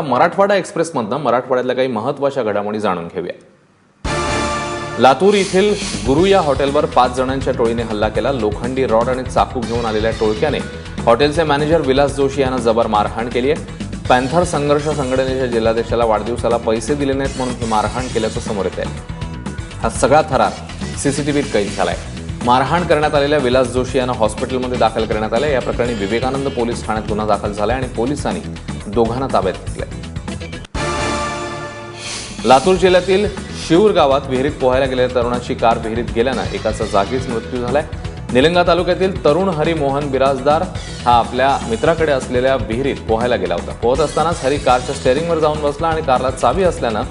मराठवाडा एक्सप्रेसमधनं मराठवाड्यातल्या काही महत्त्वाच्या घडामोडी जाणून घेऊया. लातूर येथील गुरु या हॉटेलवर पाच जणांच्या टोळीने हल्ला केला. लोखंडी रॉड आणि चाकू घेऊन आलेल्या टोळक्याने हॉटेलचे मॅनेजर विलास जोशी यांना जबर मारहाण केली आहे. पॅन्थर संघर्ष संघटनेच्या जिल्हाध्यक्षाला वाढदिवसाला पैसे दिले नाहीत म्हणून ही मारहाण केल्याचं समोर येत आहे हा सगळा थरार सीसीटीव्हीत कैद झालाय. मारहाण करण्यात आलेल्या विलास जोशी यांना हॉस्पिटलमध्ये दाखल करण्यात आले या प्रकरणी विवेकानंद पोलीस ठाण्यात गुन्हा दाखल झालाय आणि पोलिसांनी दोघांना ताब्यात घेतलंय. लातूर जिल्ह्यातील शिऊर गावात विहिरीत पोहायला गेलेल्या तरुणाची कार विहिरीत गेल्यानं एकाचा जागीच मृत्यू झालाय. निलंगा तालुक्यातील तरुण हरी मोहन बिराजदार हा आपल्या मित्राकडे असलेल्या विहिरीत पोहायला गेला होता. पोहत असतानाच हरी कारच्या स्टेअरिंगवर जाऊन बसला आणि कारला चावी असल्यानं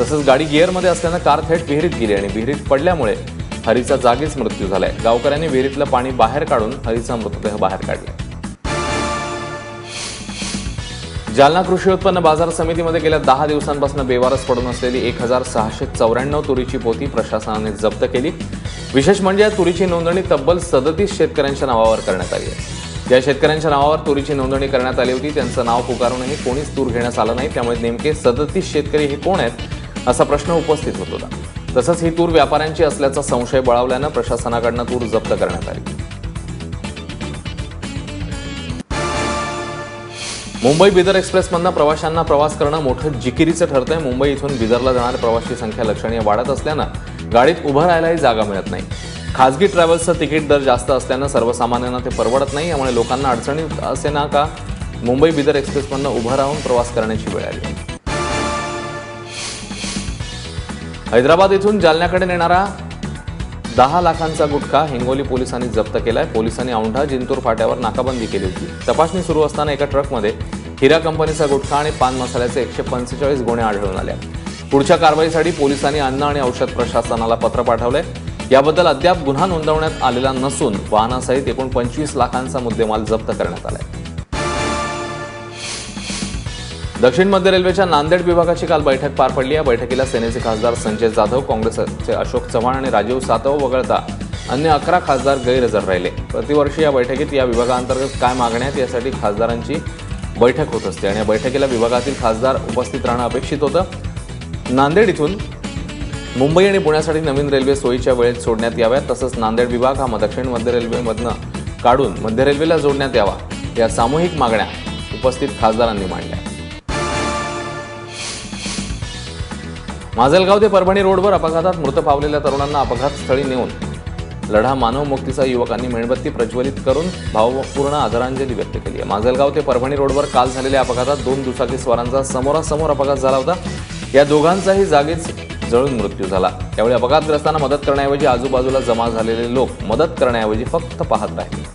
तसंच गाडी गिअरमध्ये असल्यानं कार थेट विहिरीत गेली आणि विहिरीत पडल्यामुळे हरीचा जागीच मृत्यू झालाय. गावकऱ्यांनी विहिरीतलं पाणी बाहेर काढून हरीचा मृतदेह बाहेर काढला. जालना कृषी उत्पन्न बाजार समितीमध्ये गेल्या दहा दिवसांपासून बेवारस पडून असलेली एक हजार सहाशे चौऱ्याण्णव तुरीची पोती प्रशासनाने जप्त केली. विशेष म्हणजे या तुरीची नोंदणी तब्बल सदतीस शेतकऱ्यांच्या नावावर करण्यात आली आहे. ज्या शेतकऱ्यांच्या नावावर तुरीची नोंदणी करण्यात आली होती त्यांचं नाव पुकारूनही कोणीच तूर घेण्यास आलं नाही. त्यामुळे नेमके सदतीस शेतकरी हे कोण आहेत असा प्रश्न उपस्थित होत होता. तसंच ही तूर व्यापाऱ्यांची असल्याचा संशय बळावल्यानं प्रशासनाकडनं तूर जप्त करण्यात आली. मुंबई बिदर एक्सप्रेसमधनं प्रवाशांना प्रवास करणं मोठं जिकिरीचं ठरतंय. मुंबई इथून बिदरला जाणाऱ्या प्रवाशी संख्या लक्षणीय वाढत असल्यानं गाडीत उभं राहायलाही जागा मिळत नाही. खासगी ट्रॅव्हल्सचं तिकीट दर जास्त असल्यानं सर्वसामान्यांना ते परवडत नाही. यामुळे लोकांना अडचणी असे ना का मुंबई बिदर एक्सप्रेसमधनं उभं राहून प्रवास करण्याची वेळ आली. हैदराबाद इथून जालन्याकडे नेणारा दहा लाखांचा गुटखा हिंगोली पोलिसांनी जप्त केलाय. पोलिसांनी औंढा जिंतूर फाट्यावर नाकाबंदी केली होती. तपासणी सुरू असताना एका ट्रकमध्ये हिरा कंपनीचा गुटखा आणि पान मसाल्याचे एकशे पंचेचाळीस गुन्हे आढळून आले पुढच्या कारवाईसाठी पोलिसांनी अन्न आणि औषध प्रशासनाला पत्र पाठवलंय. याबद्दल अद्याप गुन्हा नोंदवण्यात आलेला नसून वाहनासहित एकूण पंचवीस लाखांचा मुद्देमाल जप्त करण्यात आलाय. दक्षिण मध्य रेल्वेच्या नांदेड विभागाची काल बैठक पार पडली. या बैठकीला सेनेचे खासदार संजय जाधव काँग्रेसचे अशोक चव्हाण आणि राजीव सातव वगळता अन्य अकरा खासदार गैरहजर राहिले. प्रतिवर्षी या बैठकीत या विभागाअंतर्गत काय मागण्या आहेत यासाठी खासदारांची बैठक होत असते आणि या बैठकीला विभागातील खासदार उपस्थित राहणं अपेक्षित होतं. नांदेड इथून मुंबई आणि पुण्यासाठी नवीन रेल्वे सोयीच्या वेळेत सोडण्यात याव्यात तसंच नांदेड विभाग हा दक्षिण मध्य रेल्वेमधनं काढून मध्य रेल्वेला जोडण्यात यावा या सामूहिक मागण्या उपस्थित खासदारांनी मांडल्या. माजलगाव ते परभणी रोडवर अपघातात मृत पावलेल्या तरुणांना अपघातस्थळी नेऊन लढा मानव मुक्तीचा युवकांनी मेणबत्ती प्रज्वलित करून भावपूर्ण आदरांजली व्यक्त केली आहे. माजलगाव ते परभणी रोडवर काल झालेल्या अपघातात दोन दुचाकी स्वारांचा समोरासमोर अपघात झाला होता. या दोघांचाही जागीच जळून मृत्यू झाला. यावेळी अपघातग्रस्तांना मदत करण्याऐवजी आजूबाजूला जमा झालेले लोक मदत करण्याऐवजी फक्त पाहत राहिले.